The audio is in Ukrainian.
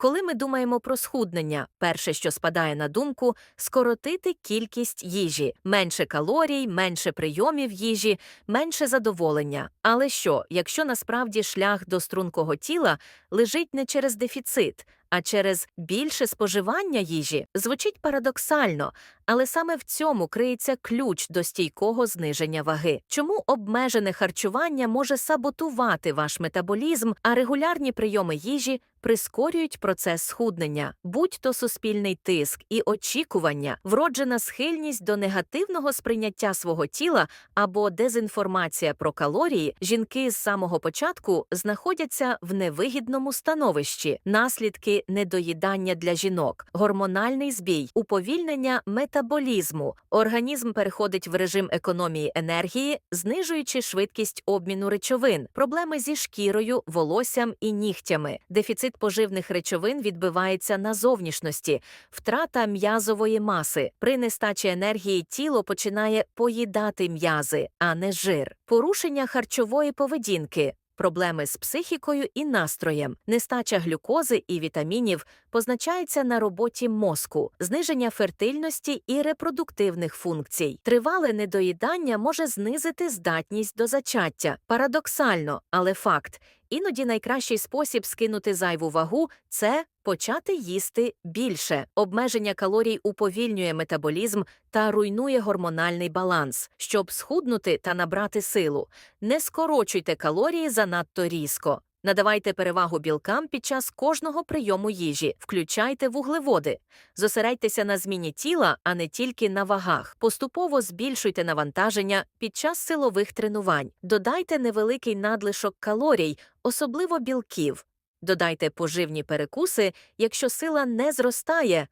Коли ми думаємо про схуднення, перше, що спадає на думку, скоротити кількість їжі, менше калорій, менше прийомів їжі, менше задоволення. Але що, якщо насправді шлях до стрункого тіла лежить не через дефіцит, а через більше споживання їжі, звучить парадоксально, але саме в цьому криється ключ до стійкого зниження ваги. Чому обмежене харчування може саботувати ваш метаболізм, а регулярні прийоми їжі прискорюють процес схуднення, будь-то суспільний тиск і очікування, вроджена схильність до негативного сприйняття свого тіла або дезінформація про калорії, жінки з самого початку знаходяться в невигідному становищі, наслідки недоїдання для жінок, гормональний збій, уповільнення метаболізму. Організм переходить в режим економії енергії, знижуючи швидкість обміну речовин, проблеми зі шкірою, волоссям і нігтями. Дефіцит поживних речовин відбивається на зовнішності, втрата м'язової маси. При нестачі енергії тіло починає поїдати м'язи, а не жир. Порушення харчової поведінки. Проблеми з психікою і настроєм, нестача глюкози і вітамінів позначається на роботі мозку, зниження фертильності і репродуктивних функцій. Тривале недоїдання може знизити здатність до зачаття. Парадоксально, але факт. Іноді найкращий спосіб скинути зайву вагу це почати їсти більше. Обмеження калорій уповільнює метаболізм та руйнує гормональний баланс. Щоб схуднути та набрати силу, не скорочуйте калорії занадто різко. Надавайте перевагу білкам під час кожного прийому їжі, включайте вуглеводи. Зосередьтеся на зміні тіла, а не тільки на вагах. Поступово збільшуйте навантаження під час силових тренувань. Додайте невеликий надлишок калорій, особливо білків. Додайте поживні перекуси, якщо сила не зростає,